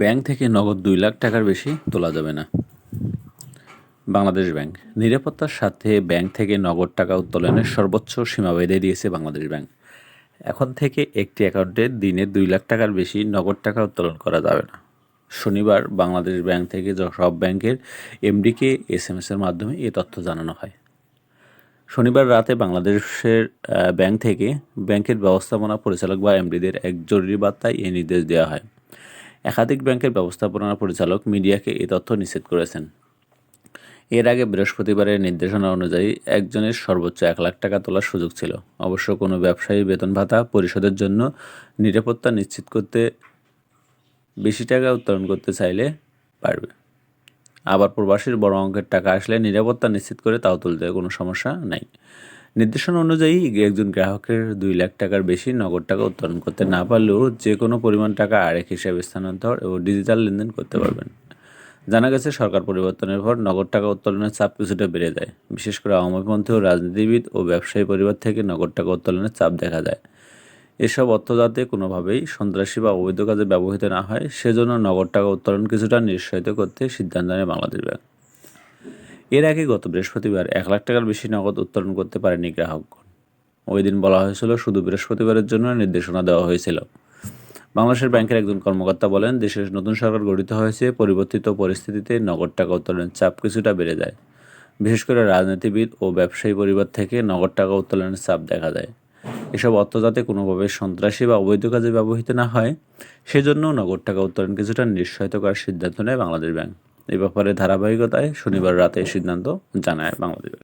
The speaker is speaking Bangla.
ব্যাংক থেকে নগদ দুই লাখ টাকার বেশি তোলা যাবে না। বাংলাদেশ ব্যাংক। নিরাপত্তার সাথে ব্যাংক থেকে নগদ টাকা উত্তোলনের সর্বোচ্চ সীমা বেঁধে দিয়েছে বাংলাদেশ ব্যাংক। এখন থেকে একটি অ্যাকাউন্টে দিনে দুই লাখ টাকার বেশি নগদ টাকা উত্তোলন করা যাবে না। শনিবার বাংলাদেশ ব্যাংক থেকে সব ব্যাংকের এমডিকে এস এম এর মাধ্যমে এ তথ্য জানানো হয়। শনিবার রাতে বাংলাদেশের ব্যাংক থেকে ব্যাংকের ব্যবস্থাপনা পরিচালক বা এমডিদের এক জরুরি বার্তায় এই নির্দেশ দেওয়া হয়। একাধিক ব্যাংকের ব্যবস্থাপনা পরিচালক মিডিয়াকে এই তথ্য নিশ্চিত করেছেন। এর আগে বৃহস্পতিবারের নির্দেশনা অনুযায়ী একজনের সর্বোচ্চ এক লাখ টাকা তোলার সুযোগ ছিল। অবশ্য কোনো ব্যবসায়ী বেতন ভাতা পরিশোধের জন্য নিরাপত্তা নিশ্চিত করতে বেশি টাকা উত্তোলন করতে চাইলে পারবে। আবার প্রবাসীর বড় অঙ্কের টাকা আসলে নিরাপত্তা নিশ্চিত করে তাও তুলতে কোনো সমস্যা নাই। নির্দেশনা অনুযায়ী একজন গ্রাহকের দুই লাখ টাকার বেশি নগদ টাকা উত্তোলন করতে না পারলেও যে কোনো পরিমাণ টাকা আরেক হিসাবে স্থানান্তর ও ডিজিটাল লেনদেন করতে পারবেন। জানা গেছে, সরকার পরিবর্তনের পর নগদ টাকা উত্তোলনের চাপ কিছুটা বেড়ে যায়। বিশেষ করে আওয়ামীপন্থী ও রাজনীতিবিদ ও ব্যবসায়ী পরিবার থেকে নগদ টাকা উত্তোলনের চাপ দেখা যায়। এসব অর্থ যাতে কোনোভাবেই সন্ত্রাসী বা অবৈধ কাজে ব্যবহৃত না হয়, সেজন্য নগদ টাকা উত্তোলন কিছুটা নিরুৎসাহিত করতে সিদ্ধান্ত নেয় বাংলাদেশ ব্যাংক। এর আগে গত বৃহস্পতিবার এক লাখ টাকার বেশি নগদ উত্তোলন করতে পারেনি গ্রাহকগণ। ওই দিন বলা হয়েছিল, শুধু বৃহস্পতিবারের জন্য নির্দেশনা দেওয়া হয়েছিল। বাংলাদেশের ব্যাংকের একজন কর্মকর্তা বলেন, দেশের নতুন সরকার গঠিত হয়েছে, পরিবর্তিত পরিস্থিতিতে নগদ টাকা উত্তোলনের চাপ কিছুটা বেড়ে যায়। বিশেষ করে রাজনীতিবিদ ও ব্যবসায়ী পরিবার থেকে নগদ টাকা উত্তোলনের চাপ দেখা যায় এসব অর্থ যাতে কোনোভাবে সন্ত্রাসী বা অবৈধ কাজে ব্যবহৃত না হয় সেজন্য নগদ টাকা উত্তোলন কিছুটা নিশ্চয়িত করার সিদ্ধান্ত নেয় বাংলাদেশ ব্যাংক। এই ব্যাপারে ধারাবাহিকতায় শনিবার রাতে সিদ্ধান্ত জানায় বাংলাদেশ।